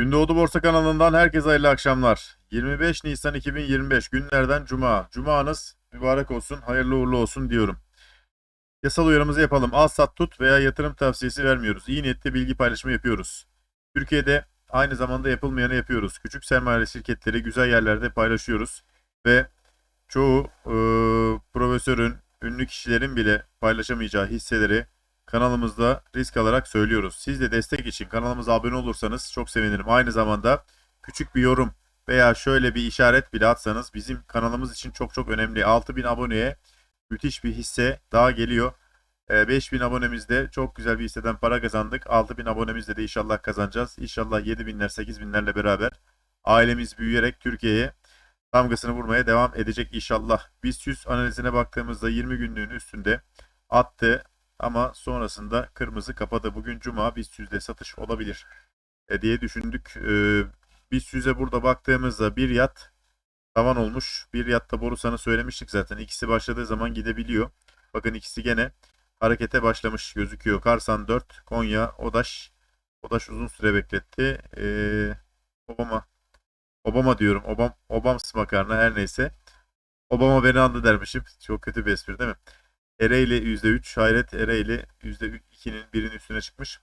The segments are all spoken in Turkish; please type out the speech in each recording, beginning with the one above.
Gündoğdu Borsa kanalından herkese hayırlı akşamlar. 25 Nisan 2025 günlerden Cuma. Cumanız mübarek olsun, hayırlı uğurlu olsun diyorum. Yasal uyarımızı yapalım. Al sat tut veya yatırım tavsiyesi vermiyoruz. İyi niyetli bilgi paylaşımı yapıyoruz. Türkiye'de aynı zamanda yapılmayanı yapıyoruz. Küçük sermayeli şirketleri güzel yerlerde paylaşıyoruz. Ve çoğu e, profesörün, ünlü kişilerin bile paylaşamayacağı hisseleri kanalımızda risk alarak söylüyoruz. Siz de destek için kanalımıza abone olursanız çok sevinirim. Aynı zamanda küçük bir yorum veya şöyle bir işaret bile atsanız bizim kanalımız için çok çok önemli. 6000 aboneye müthiş bir hisse daha geliyor. Ee, 5000 abonemizde çok güzel bir hisseden para kazandık. 6000 abonemizde de inşallah kazanacağız. İnşallah 7000'ler 8000'lerle beraber ailemiz büyüyerek Türkiye'ye damgasını vurmaya devam edecek inşallah. BIST 100 analizine baktığımızda 20 günlüğün üstünde attı ama sonrasında kırmızı kapadı. Bugün cuma BIST 100'de satış olabilir e, diye düşündük. E, BIST 100'e burada baktığımızda bir yat tavan olmuş. Bir yatta Borusan'ı söylemiştik zaten. İkisi başladığı zaman gidebiliyor. Bakın ikisi gene harekete başlamış gözüküyor. Karsan 4, Konya, Odaş. Odaş uzun süre bekletti. E, Obama Obama diyorum. Obam, Obams makarna her neyse. Obama beni andı dermişim. Çok kötü bir espri değil mi? Ereğli %3, Hayret Ereğli %2'nin birinin üstüne çıkmış.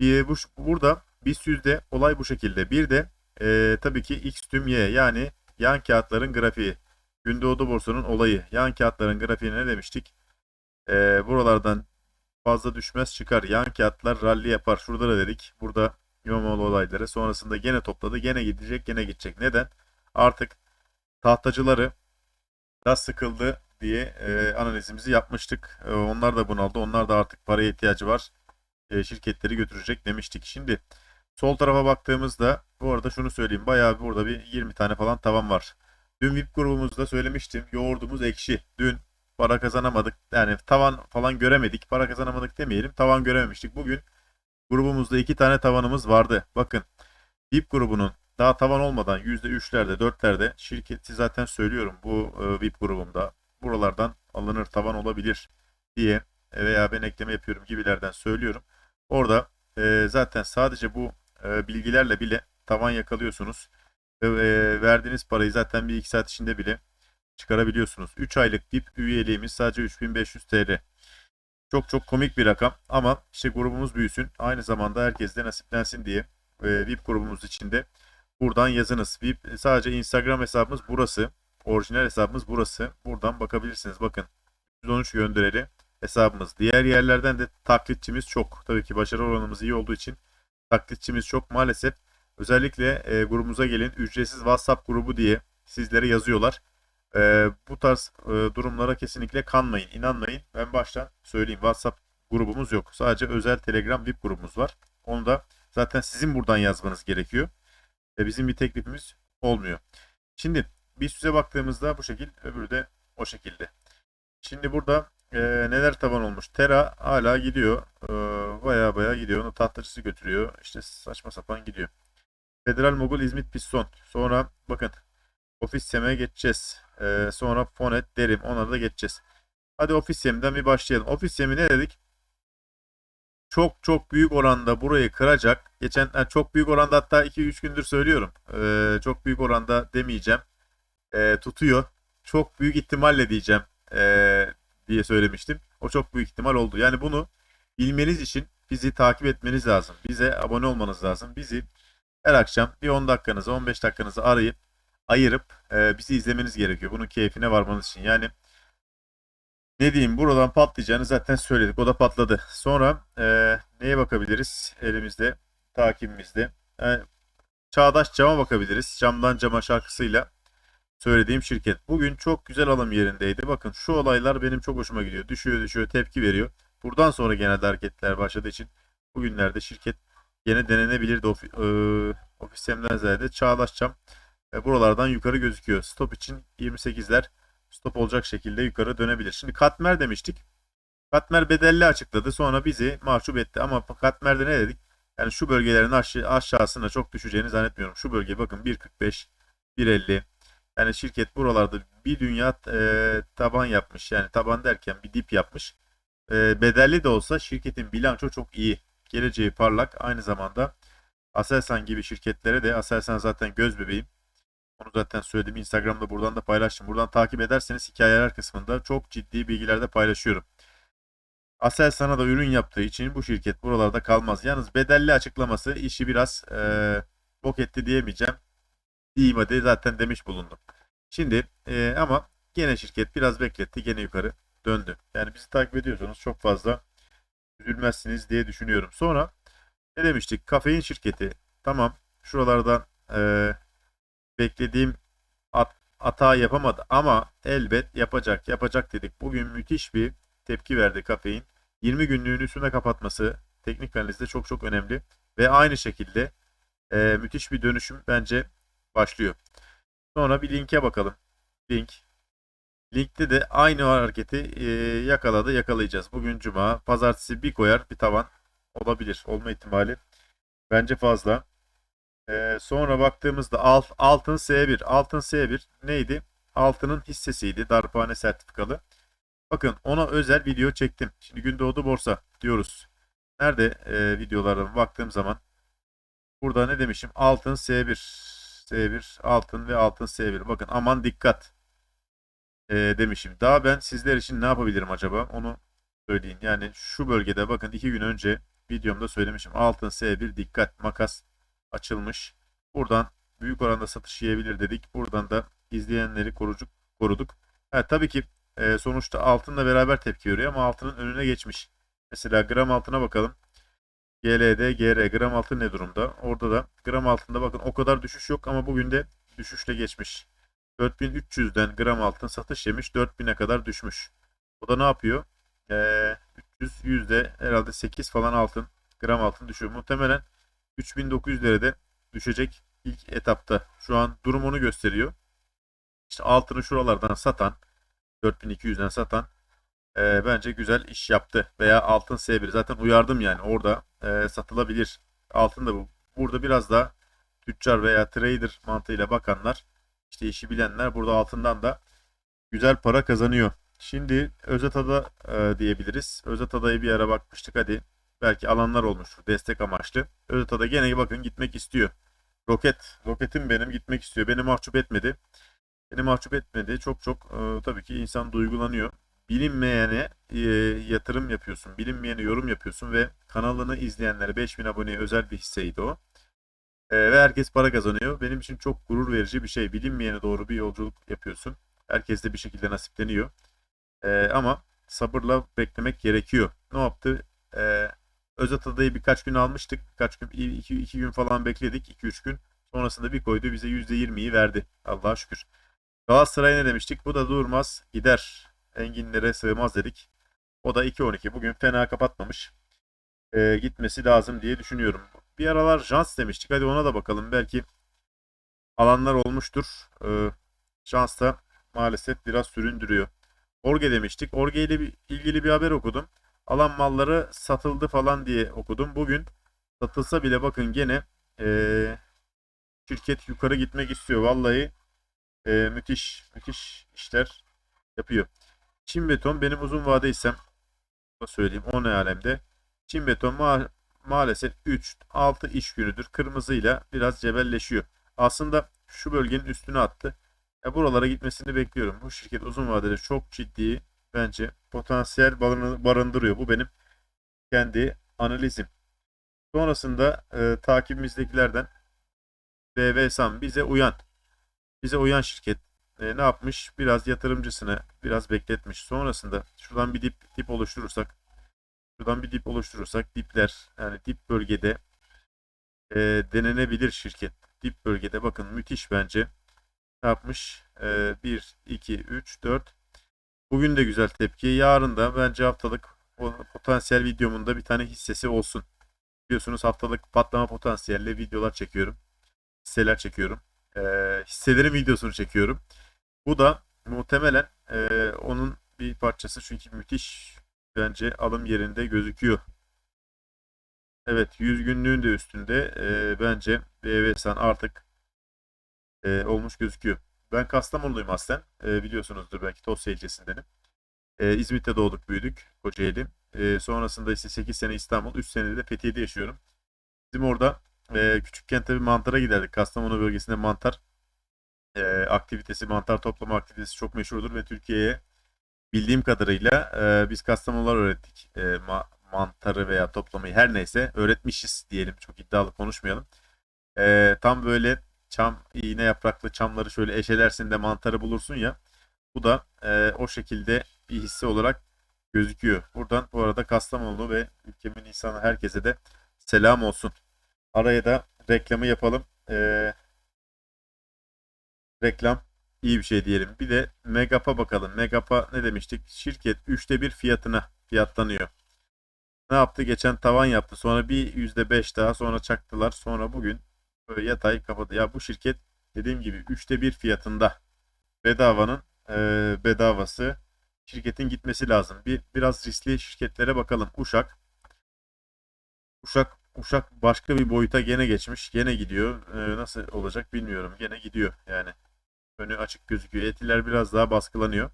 Bir, bu, burada BIST yüzde olay bu şekilde. Bir de e, tabii ki X tüm Y yani yan kağıtların grafiği. Gündoğdu borsanın olayı. Yan kağıtların grafiğine ne demiştik? E, buralardan fazla düşmez çıkar. Yan kağıtlar rally yapar. Şurada da dedik. Burada İmamoğlu olayları. Sonrasında gene topladı. Gene gidecek, gene gidecek. Neden? Artık tahtacıları da sıkıldı diye e, analizimizi yapmıştık. E, onlar da bunaldı. Onlar da artık paraya ihtiyacı var. E, şirketleri götürecek demiştik. Şimdi sol tarafa baktığımızda bu arada şunu söyleyeyim. Bayağı burada bir 20 tane falan tavan var. Dün VIP grubumuzda söylemiştim. Yoğurdumuz ekşi. Dün para kazanamadık. Yani tavan falan göremedik. Para kazanamadık demeyelim. Tavan görememiştik. Bugün grubumuzda iki tane tavanımız vardı. Bakın VIP grubunun daha tavan olmadan %3'lerde 4'lerde şirketi zaten söylüyorum bu e, VIP grubumda buralardan alınır tavan olabilir diye veya ben ekleme yapıyorum gibilerden söylüyorum. Orada e, zaten sadece bu e, bilgilerle bile tavan yakalıyorsunuz. Ve e, verdiğiniz parayı zaten bir iki saat içinde bile çıkarabiliyorsunuz. 3 aylık VIP üyeliğimiz sadece 3500 TL. Çok çok komik bir rakam ama işte grubumuz büyüsün. Aynı zamanda herkes de nasiplensin diye e, VIP grubumuz içinde buradan yazınız. VIP sadece Instagram hesabımız burası. Orijinal hesabımız burası. Buradan bakabilirsiniz. Bakın 113 göndereli hesabımız. Diğer yerlerden de taklitçimiz çok. Tabii ki başarı oranımız iyi olduğu için taklitçimiz çok. Maalesef özellikle e, grubumuza gelin ücretsiz WhatsApp grubu diye sizlere yazıyorlar. E, bu tarz e, durumlara kesinlikle kanmayın, inanmayın. Ben baştan söyleyeyim. WhatsApp grubumuz yok. Sadece özel Telegram VIP grubumuz var. Onu da zaten sizin buradan yazmanız gerekiyor. E, bizim bir teklifimiz olmuyor. Şimdi bir süze baktığımızda bu şekil, öbürü de o şekilde. Şimdi burada e, neler taban olmuş? Tera hala gidiyor. E, baya baya gidiyor. Onu tahtacısı götürüyor. İşte saçma sapan gidiyor. Federal Mogul İzmit Piston. Sonra bakın Ofis Sem'e geçeceğiz. E, sonra Fonet Derim. Ona da geçeceğiz. Hadi Ofis Sem'den bir başlayalım. Ofis Sem'i ne dedik? Çok çok büyük oranda burayı kıracak. Geçen yani çok büyük oranda hatta 2-3 gündür söylüyorum. E, çok büyük oranda demeyeceğim e, tutuyor. Çok büyük ihtimalle diyeceğim e, diye söylemiştim. O çok büyük ihtimal oldu. Yani bunu bilmeniz için bizi takip etmeniz lazım. Bize abone olmanız lazım. Bizi her akşam bir 10 dakikanızı 15 dakikanızı arayıp ayırıp e, bizi izlemeniz gerekiyor. Bunun keyfine varmanız için. Yani ne diyeyim buradan patlayacağını zaten söyledik. O da patladı. Sonra e, neye bakabiliriz elimizde takibimizde? Yani, Çağdaş cama bakabiliriz. Camdan cama şarkısıyla söylediğim şirket. Bugün çok güzel alım yerindeydi. Bakın şu olaylar benim çok hoşuma gidiyor. Düşüyor düşüyor tepki veriyor. Buradan sonra genelde hareketler başladığı için bugünlerde şirket yine denenebilirdi. Ofi, e, ofisemden ziyade Çağlaşacağım. E, buralardan yukarı gözüküyor. Stop için 28'ler stop olacak şekilde yukarı dönebilir. Şimdi Katmer demiştik. Katmer bedelli açıkladı. Sonra bizi mahcup etti. Ama Katmer'de ne dedik? Yani şu bölgelerin aşağı, aşağısına çok düşeceğini zannetmiyorum. Şu bölge bakın 1.45, 1.50, yani şirket buralarda bir dünya e, taban yapmış. Yani taban derken bir dip yapmış. E, bedelli de olsa şirketin bilanço çok iyi. Geleceği parlak. Aynı zamanda Aselsan gibi şirketlere de Aselsan zaten göz bebeğim. Onu zaten söyledim. Instagram'da buradan da paylaştım. Buradan takip ederseniz hikayeler kısmında çok ciddi bilgiler de paylaşıyorum. Aselsan'a da ürün yaptığı için bu şirket buralarda kalmaz. Yalnız bedelli açıklaması işi biraz eee bok etti diyemeyeceğim. Hadi zaten demiş bulundum. Şimdi eee, ama gene şirket biraz bekletti. Gene yukarı döndü. Yani bizi takip ediyorsanız çok fazla üzülmezsiniz diye düşünüyorum. Sonra ne demiştik? Kafein şirketi. Tamam. Şuralardan eee, beklediğim at, hata yapamadı ama elbet yapacak yapacak dedik. Bugün müthiş bir tepki verdi kafein. 20 günlüğün üstüne kapatması teknik analizde çok çok önemli. Ve aynı şekilde eee, müthiş bir dönüşüm bence başlıyor. Sonra bir linke bakalım. Link. Linkte de aynı hareketi eee, yakaladı yakalayacağız. Bugün cuma. Pazartesi bir koyar bir tavan olabilir. Olma ihtimali bence fazla. Ee, sonra baktığımızda alt, altın S1. Altın S1 neydi? Altının hissesiydi. Darphane sertifikalı. Bakın ona özel video çektim. Şimdi Gündoğdu Borsa diyoruz. Nerede e, videolara baktığım zaman burada ne demişim? Altın S1. S1 altın ve altın S1. Bakın aman dikkat e, demişim. Daha ben sizler için ne yapabilirim acaba? Onu söyleyin. Yani şu bölgede bakın iki gün önce videomda söylemişim. Altın S1 dikkat makas açılmış. Buradan büyük oranda satış yiyebilir dedik. Buradan da izleyenleri korucuk, koruduk. Ha, tabii ki e, sonuçta altınla beraber tepki veriyor ama altının önüne geçmiş. Mesela gram altına bakalım. GLD, GR gram altın ne durumda? Orada da gram altında bakın o kadar düşüş yok ama bugün de düşüşle geçmiş. 4300'den gram altın satış yemiş 4000'e kadar düşmüş. O da ne yapıyor? Ee, 300 yüzde herhalde 8 falan altın gram altın düşüyor. Muhtemelen 3900'lere düşecek ilk etapta. Şu an durum onu gösteriyor. İşte altını şuralardan satan 4200'den satan e, bence güzel iş yaptı. Veya altın S1 zaten uyardım yani orada e, satılabilir. Altın da bu. Burada biraz da tüccar veya trader mantığıyla bakanlar işte işi bilenler burada altından da güzel para kazanıyor. Şimdi Özeta'da e, diyebiliriz. Özeta'da bir ara bakmıştık hadi. Belki alanlar olmuştur destek amaçlı. Özeta'da gene bakın gitmek istiyor. Roket, roketim benim gitmek istiyor. Beni mahcup etmedi. Beni mahcup etmedi. Çok çok e, tabii ki insan duygulanıyor. Bilinmeyene e, yatırım yapıyorsun. Bilinmeyene yorum yapıyorsun ve kanalını izleyenlere 5000 aboneye özel bir hisseydi o. E, ve herkes para kazanıyor. Benim için çok gurur verici bir şey. Bilinmeyene doğru bir yolculuk yapıyorsun. Herkes de bir şekilde nasipleniyor. E, ama sabırla beklemek gerekiyor. Ne yaptı? E, Özet adayı birkaç gün almıştık. Birkaç gün, iki, iki gün falan bekledik. 2-3 gün. Sonrasında bir koydu bize %20'yi verdi. Allah'a şükür. Galatasaray ne demiştik? Bu da durmaz gider. Enginlere sığmaz dedik. O da 2-12. Bugün fena kapatmamış. Ee, gitmesi lazım diye düşünüyorum. Bir aralar Jans demiştik. Hadi ona da bakalım. Belki alanlar olmuştur. Ee, Jans da maalesef biraz süründürüyor. Orge demiştik. Orge ile ilgili bir haber okudum. Alan malları satıldı falan diye okudum. Bugün satılsa bile bakın gene ee, şirket yukarı gitmek istiyor. Vallahi ee, müthiş müthiş işler yapıyor. Çin beton benim uzun vade isem söyleyeyim o ne alemde. Çin beton ma maalesef 3-6 iş günüdür. Kırmızıyla biraz cebelleşiyor. Aslında şu bölgenin üstüne attı. Ya buralara gitmesini bekliyorum. Bu şirket uzun vadede çok ciddi bence potansiyel barındırıyor. Bu benim kendi analizim. Sonrasında e, takibimizdekilerden BV Sam bize uyan. Bize uyan şirket e, ne yapmış? Biraz yatırımcısını biraz bekletmiş. Sonrasında şuradan bir dip dip oluşturursak şuradan bir dip oluşturursak dipler yani dip bölgede e, denenebilir şirket. Dip bölgede bakın müthiş bence. Ne yapmış? E, 1, 2, 3, 4 Bugün de güzel tepki. Yarın da bence haftalık potansiyel videomun da bir tane hissesi olsun. Biliyorsunuz haftalık patlama potansiyelle videolar çekiyorum. Hisseler çekiyorum. E, hisselerin videosunu çekiyorum. Bu da muhtemelen e, onun bir parçası çünkü müthiş bence alım yerinde gözüküyor. Evet 100 günlüğün de üstünde e, bence BVSAN artık e, olmuş gözüküyor. Ben Kastamonluyum aslen. E, biliyorsunuzdur belki Tosya ilçesindenim. E, İzmit'te doğduk büyüdük Kocaeli. E, sonrasında ise 8 sene İstanbul, 3 sene de Fethiye'de yaşıyorum. Bizim orada E, küçükken tabii mantara giderdik. Kastamonu bölgesinde mantar e, aktivitesi, mantar toplama aktivitesi çok meşhurdur ve Türkiye'ye bildiğim kadarıyla e, biz Kastamonular öğrettik. E, ma- mantarı veya toplamayı her neyse öğretmişiz diyelim. Çok iddialı konuşmayalım. E, tam böyle çam, iğne yapraklı çamları şöyle eşelersin de mantarı bulursun ya. Bu da e, o şekilde bir hisse olarak gözüküyor. Buradan bu arada Kastamonu ve ülkemin insanı herkese de selam olsun. Araya da reklamı yapalım. E, reklam iyi bir şey diyelim. Bir de Megap'a bakalım. Megap'a ne demiştik? Şirket 3'te 1 fiyatına fiyatlanıyor. Ne yaptı? Geçen tavan yaptı. Sonra bir %5 daha sonra çaktılar. Sonra bugün yatay kapadı. Ya bu şirket dediğim gibi 3'te 1 fiyatında bedavanın e, bedavası şirketin gitmesi lazım. Bir biraz riskli şirketlere bakalım. Uşak Uşak Uşak başka bir boyuta gene geçmiş. Gene gidiyor. E, nasıl olacak bilmiyorum. Gene gidiyor yani. Önü açık gözüküyor. Etiler biraz daha baskılanıyor.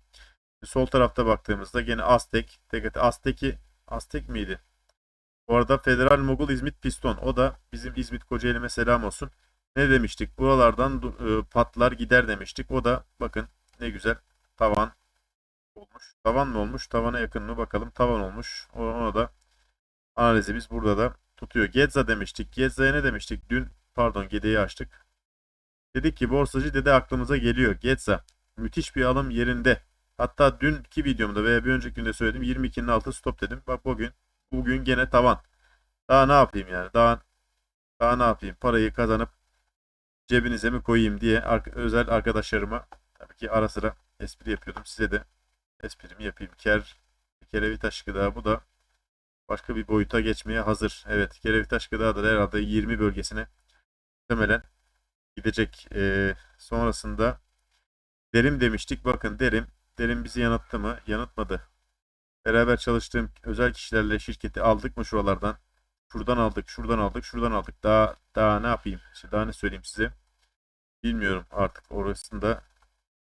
Sol tarafta baktığımızda gene Aztek. TGT Aztek'i Aztek miydi? Bu arada Federal Mogul İzmit Piston. O da bizim İzmit Kocaeli'me selam olsun. Ne demiştik? Buralardan e, patlar gider demiştik. O da bakın ne güzel tavan olmuş. Tavan mı olmuş? Tavana yakın mı? Bakalım. Tavan olmuş. Ona da analizimiz burada da tutuyor. Getza demiştik. Getza'ya ne demiştik? Dün pardon Gede'yi açtık. Dedik ki borsacı dede aklımıza geliyor. Getza. Müthiş bir alım yerinde. Hatta dünkü videomda veya bir önceki günde söyledim. 22'nin altı stop dedim. Bak bugün bugün gene tavan. Daha ne yapayım yani? Daha daha ne yapayım? Parayı kazanıp cebinize mi koyayım diye özel arkadaşlarıma tabii ki ara sıra espri yapıyordum. Size de esprimi yapayım. Ker Kerevitaş gıda bu da başka bir boyuta geçmeye hazır. Evet Kerevitaş gıda da herhalde 20 bölgesine muhtemelen gidecek. Ee, sonrasında Derim demiştik. Bakın Derim. Derim bizi yanılttı mı? Yanıltmadı. Beraber çalıştığım özel kişilerle şirketi aldık mı şuralardan? Şuradan aldık, şuradan aldık, şuradan aldık. Daha daha ne yapayım? İşte daha ne söyleyeyim size? Bilmiyorum artık orasında.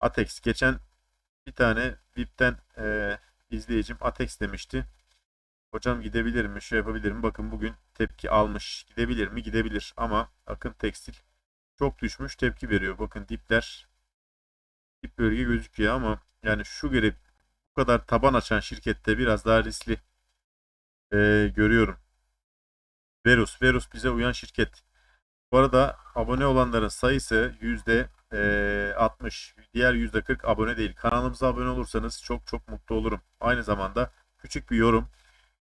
Atex geçen bir tane VIP'ten e, izleyicim Atex demişti. Hocam gidebilir mi? Şey yapabilir mi? Bakın bugün tepki almış. Gidebilir mi? Gidebilir. Ama Akın Tekstil çok düşmüş tepki veriyor. Bakın dipler dip bölge gözüküyor ama yani şu gelip bu kadar taban açan şirkette biraz daha riskli e, görüyorum. Verus. Verus bize uyan şirket. Bu arada abone olanların sayısı yüzde e, 60. Diğer yüzde 40 abone değil. Kanalımıza abone olursanız çok çok mutlu olurum. Aynı zamanda küçük bir yorum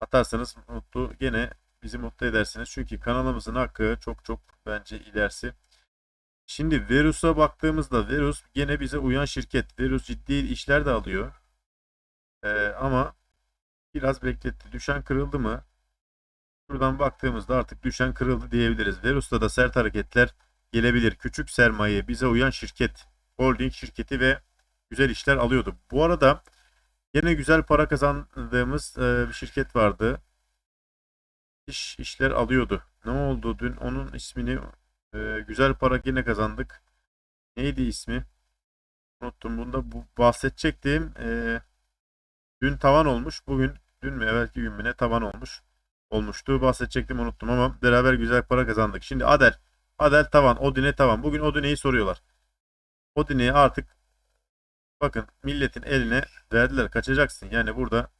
atarsanız mutlu gene bizi mutlu edersiniz. Çünkü kanalımızın hakkı çok çok bence ilerisi. Şimdi Verus'a baktığımızda Verus gene bize uyan şirket. Verus ciddi işler de alıyor. Ee, ama biraz bekletti. Düşen kırıldı mı? Şuradan baktığımızda artık düşen kırıldı diyebiliriz. Verus'ta da sert hareketler gelebilir. Küçük sermaye bize uyan şirket. Holding şirketi ve güzel işler alıyordu. Bu arada yine güzel para kazandığımız e, bir şirket vardı. İş işler alıyordu. Ne oldu dün? Onun ismini e, güzel para yine kazandık. Neydi ismi? Unuttum. Bunda bu bahsedecektim. E, dün tavan olmuş. Bugün dün mü evvelki gün mü ne tavan olmuş. Olmuştu. Bahsedecektim unuttum ama beraber güzel para kazandık. Şimdi Adel. Adel tavan. Odine tavan. Bugün Odine'yi soruyorlar. Odine'yi artık bakın milletin eline verdiler. Kaçacaksın. Yani burada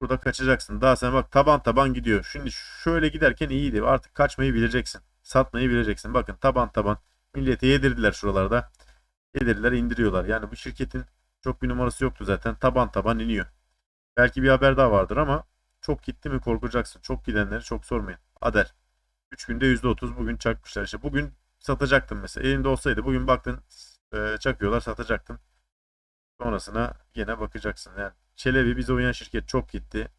burada kaçacaksın. Daha sen bak taban taban gidiyor. Şimdi şöyle giderken iyiydi. Artık kaçmayı bileceksin. Satmayı bileceksin. Bakın taban taban. Millete yedirdiler şuralarda. Yedirdiler indiriyorlar. Yani bu şirketin çok bir numarası yoktu zaten. Taban taban iniyor. Belki bir haber daha vardır ama çok gitti mi korkacaksın. Çok gidenleri çok sormayın. Adel. 3 günde %30 bugün çakmışlar. İşte bugün satacaktım mesela. Elimde olsaydı bugün baktın e, çakıyorlar satacaktın. Sonrasına gene bakacaksın. Yani Çelebi bize uyan şirket çok gitti.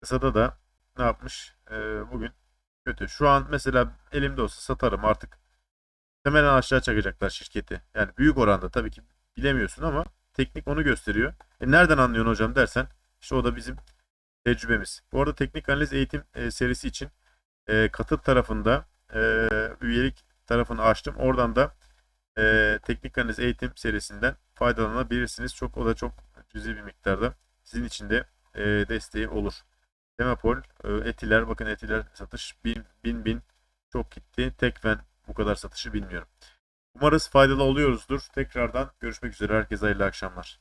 Kısada da ne yapmış? E, bugün kötü. Şu an mesela elimde olsa satarım artık. Hemen aşağı çakacaklar şirketi. Yani büyük oranda tabii ki bilemiyorsun ama teknik onu gösteriyor. E nereden anlıyorsun hocam dersen işte o da bizim tecrübemiz. Bu arada teknik analiz eğitim e, serisi için e, katıl tarafında e, üyelik tarafını açtım. Oradan da e, teknik analiz eğitim serisinden faydalanabilirsiniz. Çok o da çok cüzi bir miktarda sizin için de e, desteği olur. Demapol, e, etiler bakın etiler satış bin bin bin çok gitti. Tekfen bu kadar satışı bilmiyorum. Umarız faydalı oluyoruzdur. Tekrardan görüşmek üzere. Herkese hayırlı akşamlar.